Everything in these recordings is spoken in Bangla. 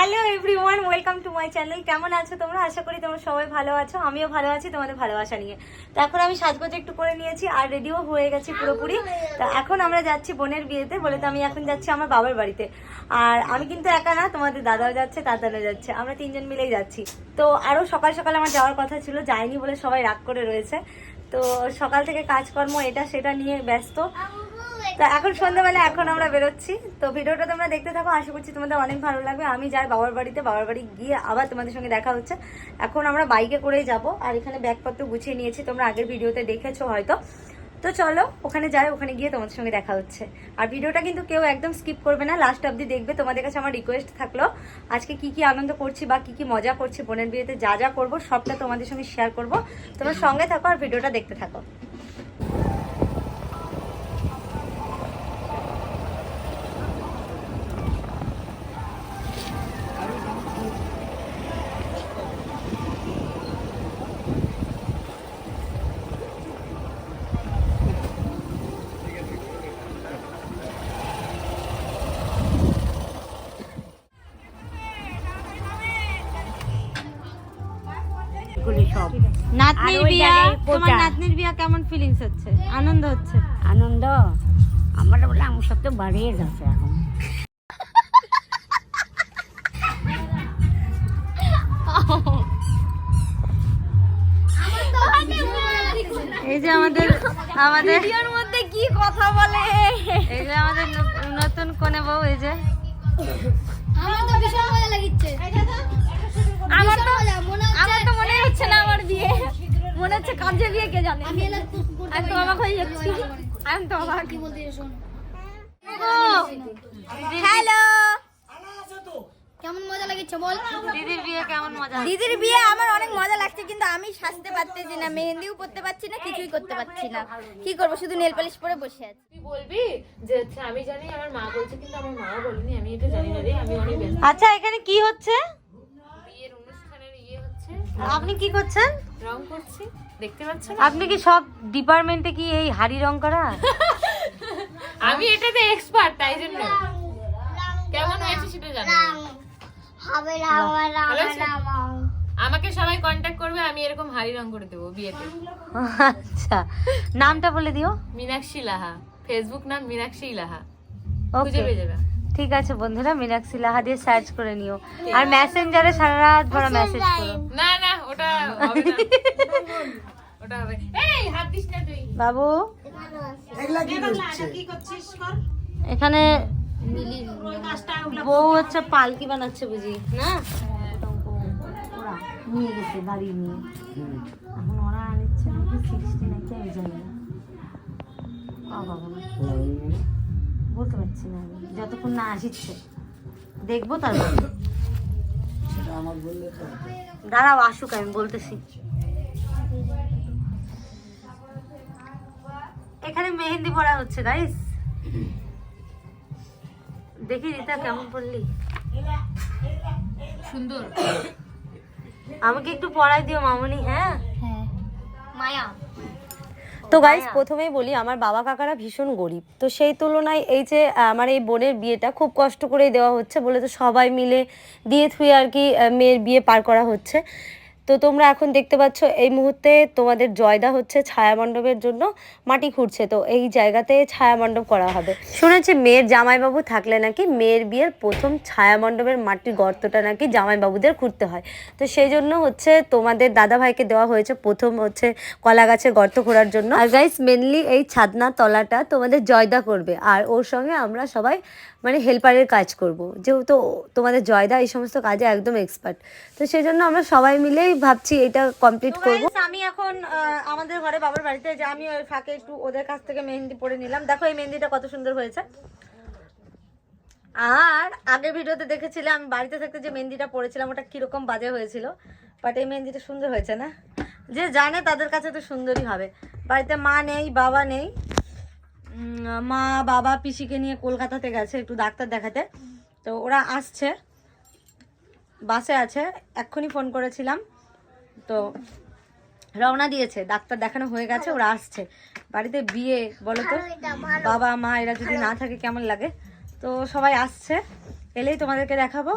Hello everyone welcome to my channel কেমন আছো তোমরা? আশা করি তোমরা সবাই ভালো আছো। আমিও ভালো আছি তোমাদের ভালোবাসা নিয়ে। তো এখন আমি সাজগোজ একটু করে নিয়েছি আর রেডিও হয়ে গেছি পুরোপুরি। তো এখন আমরা যাচ্ছি বোনের বিয়েতে, বলে তো আমি এখন যাচ্ছি আমার বাবার বাড়িতে। আর আমি কিন্তু একা না, তোমাদের দাদাও যাচ্ছে দাদাও যাচ্ছে। আমরা তিনজন মিলেই যাচ্ছি। তো আরও সকাল সকাল আমার যাওয়ার কথা ছিল, যাইনি বলে সবাই রাগ করে রয়েছে। তো সকাল থেকে কাজকর্ম এটা সেটা নিয়ে ব্যস্ত। তো এখন সন্ধ্যাবেলা এখন আমরা বেরোচ্ছি। তো ভিডিওটা তোমরা দেখতে থাকো, আশা করছি তোমাদের অনেক ভালো লাগবে। আমি যাই বাবার বাড়িতে, বাবার বাড়ি গিয়ে আবার তোমাদের সঙ্গে দেখা হচ্ছে। এখন আমরা বাইকে করেই যাব আর এখানে ব্যাগপত্র গুছিয়ে নিয়েছি, তোমরা আগের ভিডিওতে দেখেছ হয়তো। তো চলো, ওখানে যাই, ওখানে গিয়ে তোমাদের সঙ্গে দেখা হচ্ছে। আর ভিডিওটা কিন্তু কেউ একদম স্কিপ করবে না লাস্ট অবধি দেখবে। তোমাদের কাছে আমার রিকোয়েস্ট থাকল, আজকে কি কি আনন্দ করছি বা কি কি মজা করছি, বোনের বিয়েতে যা যা করব, সবটা তোমাদের সঙ্গে শেয়ার করব। তোমরা সঙ্গে থাকো আর ভিডিওটা দেখতে থাকো। নাতনির বিয়া তোমার নাতনির বিয়া কেমন ফিলিংস হচ্ছে? আনন্দ হচ্ছে? আনন্দ? আমার বলে আমার সব তো বাড়িয়ে যাচ্ছে এখন। এই যে আমাদের আমাদের মধ্যে কি কথা বলে? এই যে আমাদের নতুন কোনে বউ এই যে আমার তো ভীষণ মজা লাগিচ্ছে। আমার তো আমার তো মনে হচ্ছে না আমার বিয়ে। মনে হচ্ছে কাজে বিয়ে কে জানে। আমি তো অবাক হয়ে যাচ্ছি। আমি তো অবাক। কি বলতে শোন হ্যালো! বল। দিদির বিয়ে কেমন মজা দিদির বিয়ে আমার অনেক মজা লাগছে কিন্তু আমি সাজতে পারতেছি না মেহেন্দিও পরতে পারছি না কিছুই করতে পারছি না। কি করব শুধু নেল পালিশ পরে বসে আছি। তুই বলবি যে হচ্ছে আমি জানি আমার মা বলছে কিন্তু আমার মা বলেনি আমি এটা জানি না রে আমি অনেক ব্যস্ত। আচ্ছা এখানে কি হচ্ছে? বিয়ের অনুষ্ঠানের ইয়ে হচ্ছে। আপনি কি করছেন? রং করছি দেখতে পাচ্ছ না আপনি কি সব ডিপার্টমেন্টে কি এই হাড়ি রং করা? আমি এটাতে এক্সপার্ট তাই জন্য। কেমন হয়েছে সেটা জানি? আমাকে সবাই কন্ট্যাক্ট করবে আমি এরকম হাড়ি রং করে দেবো বিয়েতে। আচ্ছা নামটা বলে দিও। মীনাক্ষী লাহা। ফেসবুক নাম মীনাক্ষী লাহা। খুঁজে পেয়ে যাবে। ঠিক আছে বন্ধুরা মীনাক্ষী লাহা দিয়ে সার্চ করে নিও। আর মেসেঞ্জারে সারা রাত ভরা মেসেজ করো। না না ওটা হবে না। ওটা হবে। এই হাত দিস না তুই। বাবু? এখানে বউ হচ্ছে পালকি বানাচ্ছে বুঝি, না? ওরা নিয়ে গেছে বাড়ি নিয়ে। এখন ওরা আনিচ্ছে নাকি সিক্সটি নাকি আমি জানি। না। বলতে পারছি না। যতক্ষণ না আসিচ্ছে, দেখব তারপর। দাঁড়াও, আসুক, আমি বলতেছি। এখানে মেহেন্দি পড়া হচ্ছে গাইস দেখি রিতা কেমন পড়লি? সুন্দর। আমাকে একটু পড়াই দিও মামনি হ্যাঁ? মায়া। তো গাইস প্রথমেই বলি আমার বাবা কাকারা ভীষণ গরিব। তো সেই তুলনায় এই যে আমার এই বোনের বিয়েটা খুব কষ্ট করেই দেওয়া হচ্ছে বলে তো সবাই মিলে দিয়ে থুয়ে আর কি মেয়ের বিয়ে পার করা হচ্ছে। তো তোমরা এখন দেখতে পাচ্ছ, এই মুহূর্তে তোমাদের জয়দা হচ্ছে ছায়া মণ্ডপের জন্য মাটি খুঁড়ছে। তো এই জায়গাতে ছায়া মণ্ডপ করা হবে। শুনেছি মেয়ের জামাইবাবু থাকলে নাকি মেয়ের বিয়ের প্রথম ছায়া মণ্ডপের মাটির গর্তটা নাকি জামাইবাবুদের খুঁড়তে হয়। তো সেই জন্য হচ্ছে তোমাদের দাদা ভাইকে দেওয়া হয়েছে প্রথম হচ্ছে কলা গাছের গর্ত খোঁড়ার জন্য। আর গাইস মেনলি এই ছাদনা তলাটা তোমাদের জয়দা করবে। আর ওর সঙ্গে আমরা সবাই মানে হেল্পারের কাজ করব। যেহেতু তোমাদের জয়দা এই সমস্ত কাজে একদম এক্সপার্ট তো সেই জন্য আমরা সবাই মিলেই ভাবছি এটা কমপ্লিট করব। আমি এখন আমাদের ঘরে বাবার বাড়িতে যে আমি ওই ফাঁকে একটু ওদের কাছ থেকে মেহেন্দি পরে নিলাম। দেখো এই মেহেন্দিটা কত সুন্দর হয়েছে। আর আগের ভিডিওতে দেখেছিলে আমি বাড়িতে থাকতে যে মেহেন্দিটা পরেছিলাম ওটা কীরকম বাজে হয়েছিল। বাট এই মেহেন্দিটা সুন্দর হয়েছে না? যে জানে তাদের কাছে তো সুন্দরই হবে। বাড়িতে মা নেই বাবা নেই। মা বাবা পিসিকে নিয়ে কলকাতাতে গেছে একটু ডাক্তার দেখাতে। তো ওরা আসছে বাসে আছে। এক্ষুনি ফোন করেছিলাম। তো রওনা দিয়েছে, ডাক্তার দেখানো হয়ে গেছে, ওরা আসছে। বাড়িতে বিয়ে, বলো তো? বাবা, মা, এরা যদি না থাকে, কেমন লাগে? তো সবাই আসছে, এলেই তোমাদেরকে দেখাবো।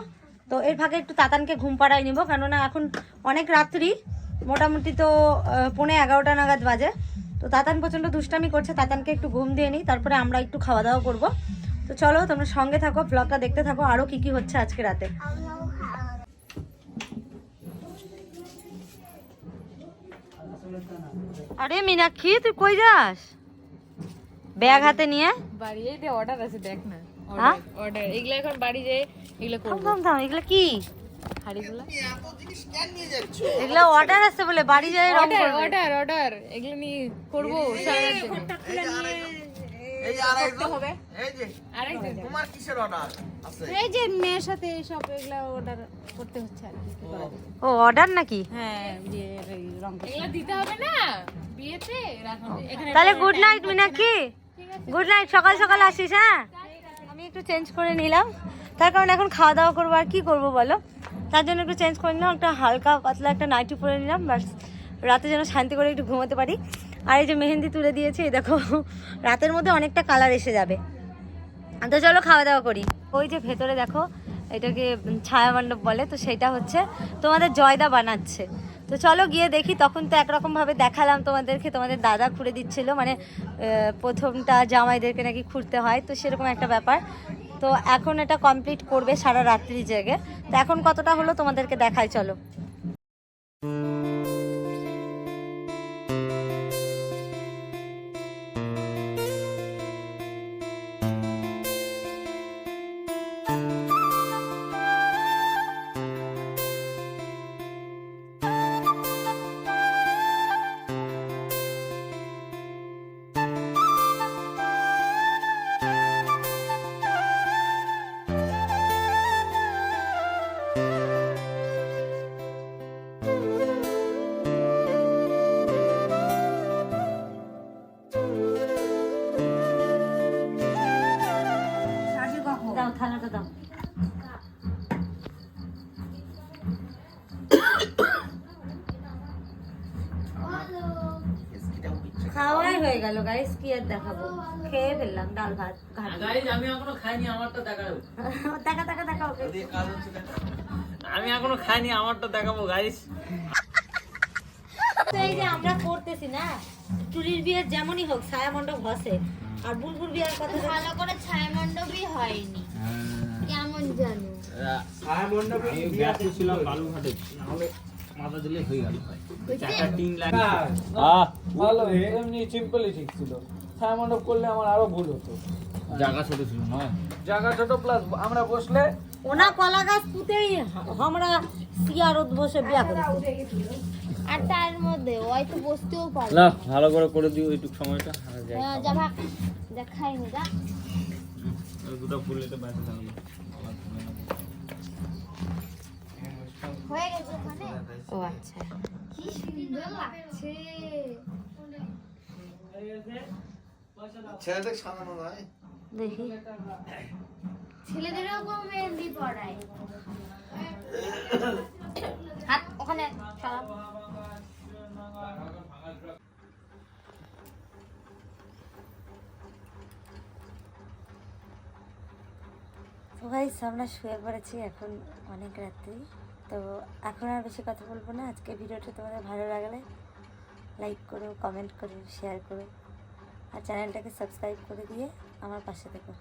তো এর ফাঁকে একটু তাতানকে ঘুম পাড়াই নিব, কেননা এখন অনেক রাত্রি, মোটামুটি তো পৌনে এগারোটা নাগাদ বাজে। তো তাতান প্রচণ্ড দুষ্টামি করছে, তাতানকে একটু ঘুম দিয়ে নিই, তারপরে আমরা একটু খাওয়া দাওয়া করব। তো চলো, তোমরা সঙ্গে থাকো ব্লগটা দেখতে থাকো আরও কি কি হচ্ছে আজকে রাতে। আরে মীনাক্ষী তুই কই যাস? ব্যাগ হাতে নিয়ে? বাড়ি এই অর্ডার আছে দেখ না। হ্যাঁ? অর্ডার এগুলো এখন বাড়ি যাই এগুলো করব। থাম থাম এগুলো কি? হাড়িগুলো? এগুলো অর্ডার আছে বলে বাড়ি যাই অর্ডার অর্ডার অর্ডার এগুলো নিয়ে করব এই যে এই যে আরেকজন তোমার কিসের অর্ডার আছে? এই যে মেয়ের সাথে সব এগুলা অর্ডার করতে হচ্ছে আর কি ও অর্ডার নাকি? হ্যাঁ বিয়ের রং এগুলো দিতে হবে না বিয়েতে এখানে তাহলে good night Meenakshi. Good night সকাল সকাল আসিস হ্যাঁ? আমি একটু চেঞ্জ করে নিলাম। তার কারণ এখন খাওয়া দাওয়া করব আর কি করব বলো? তার জন্য একটু চেঞ্জ করে নিলাম একটা হালকা পাতলা একটা নাইটি পরে নিলাম রাতে যেন শান্তি করে একটু ঘুমাতে পারি। আর এই যে মেহেন্দি তুলে দিয়েছি দেখো, রাতের মধ্যে অনেকটা কালার এসে যাবে। তো চলো খাওয়া দাওয়া করি। ওই যে ভেতরে দেখো, এটাকে ছায়া মণ্ডপ বলে, তো সেটা হচ্ছে তোমাদের জয়দা বানাচ্ছে। তো চলো গিয়ে দেখি, তখন তো একরকমভাবে দেখালাম তোমাদেরকে, তোমাদের দাদা খুঁড়ে দিচ্ছিল মানে প্রথমটা জামাইদেরকে নাকি খুঁড়তে হয়, তো সেরকম একটা ব্যাপার। তো এখন এটা কমপ্লিট করবে সারা রাত্রি জেগে। তো এখন কতটা হলো তোমাদেরকে দেখাই, চলো। খাওয়াই হয়ে গেল গাইস কি আর দেখাবো? খেয়ে ফেললাম ডাল ভাত ঘাট। গাইজ আমি এখনও খাইনি আমারটা দেখাবো দেখা দেখা আমি এখনও খাইনি আমারটা দেখাবো গাইজ তো এই যে আমরা করতেছি না চুরির বিয়ে যেমনই হোক ছায়া মণ্ডপ বসে আর বুলবুল বিয়ের কথা ভালো করে ছায়া মণ্ডপই হয়নি কেমন জানো। আমি ব্যস্ত ছিলাম বালুঘাটে মাথা দিলে হয়ে গেল। চারটা টিন লাগে ভালো এমনি সিম্পলই ঠিক ছিল। ছায়া মণ্ডপ করলে আমার আরও ভুল হতো। জায়গা ছোট ছিল না জায়গা ছোট প্লাস আমরা বসলে ওনা কলা গাছ পুঁতেই আমরা সিয়ারত বসে বিয়া আর তার মধ্যে ওই তো বসতেও পারে। না ভালো করে করে দিও এইটুক সময়টা। হ্যাঁ, যা ভাগ যা। দুটো থাকল। হয়ে গেছে ওখানে? ও আচ্ছা। কি সুন্দর লাগছে। ছেলেদের সাজানো নয় দেখি। ছেলেদেরও কম মেহেন্দি পড়ায়। হাত ওখানে। তো গাইস আমরা শুয়ে পড়েছি এখন অনেক রাত্রি তো এখন আর বেশি কথা বলব না। আজকে ভিডিওটা তোমাদের ভালো লাগলে লাইক করো কমেন্ট করো শেয়ার করো, আর চ্যানেলটাকে সাবস্ক্রাইব করে দিয়ে আমার পাশে থেকো।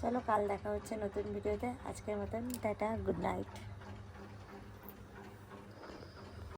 চলো কাল দেখা হচ্ছে নতুন ভিডিওতে। আজকের মতন টাটা গুড নাইট